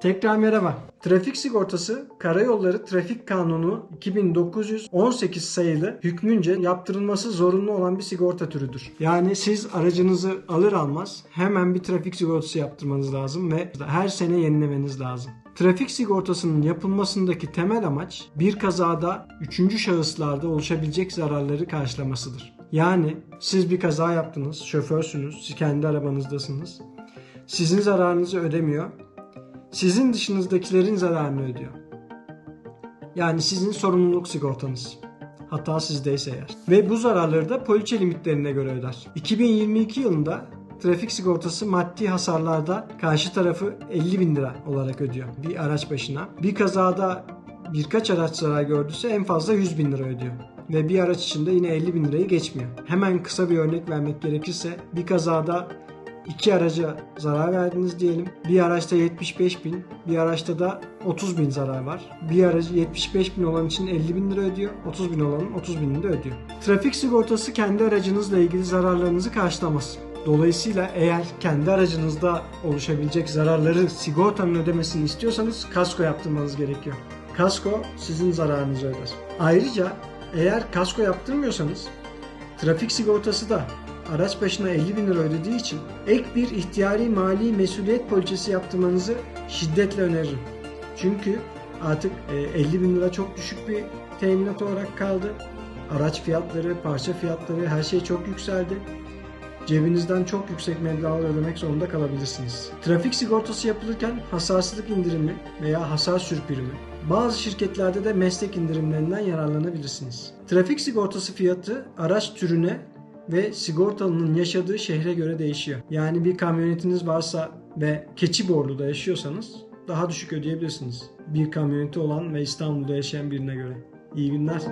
Tekrar merhaba. Trafik sigortası Karayolları Trafik Kanunu 2918 sayılı hükmünce yaptırılması zorunlu olan bir sigorta türüdür. Yani siz aracınızı alır almaz hemen bir trafik sigortası yaptırmanız lazım ve her sene yenilemeniz lazım. Trafik sigortasının yapılmasındaki temel amaç bir kazada üçüncü şahıslarda oluşabilecek zararları karşılamasıdır. Yani siz bir kaza yaptınız, şoförsünüz, siz kendi arabanızdasınız. Sizin zararınızı ödemiyor. Sizin dışınızdakilerin zararını ödüyor. Yani sizin sorumluluk sigortanız. Hata sizdeyse eğer. Ve bu zararları da poliçe limitlerine göre öder. 2022 yılında trafik sigortası maddi hasarlarda karşı tarafı 50 bin lira olarak ödüyor bir araç başına. Bir kazada birkaç araç zarar gördüyse en fazla 100 bin lira ödüyor. Ve bir araç içinde yine 50 bin lirayı geçmiyor. Hemen kısa bir örnek vermek gerekirse bir kazada iki araca zarar verdiniz diyelim. Bir araçta 75 bin, bir araçta da 30 bin zarar var. Bir aracı 75 bin olan için 50 bin lira ödüyor, 30 bin olanın 30 bin lira ödüyor. Trafik sigortası kendi aracınızla ilgili zararlarınızı karşılamaz. Dolayısıyla eğer kendi aracınızda oluşabilecek zararları sigortanın ödemesini istiyorsanız kasko yaptırmanız gerekiyor. Kasko sizin zararınızı öder. Ayrıca eğer kasko yaptırmıyorsanız trafik sigortası da araç başına 50 bin lira ödediği için ek bir ihtiyari mali mesuliyet poliçesi yaptırmanızı şiddetle öneririm. Çünkü artık e, 50 bin lira çok düşük bir teminat olarak kaldı. Araç fiyatları, parça fiyatları her şey çok yükseldi. Cebinizden çok yüksek meblağlar ödemek zorunda kalabilirsiniz. Trafik sigortası yapılırken hasarsızlık indirimi veya hasar birimi, bazı şirketlerde de meslek indirimlerinden yararlanabilirsiniz. Trafik sigortası fiyatı araç türüne ve sigortalının yaşadığı şehre göre değişiyor. Yani bir kamyonetiniz varsa ve Keçiborlu'da yaşıyorsanız daha düşük ödeyebilirsiniz. Bir kamyoneti olan ve İstanbul'da yaşayan birine göre. İyi günler.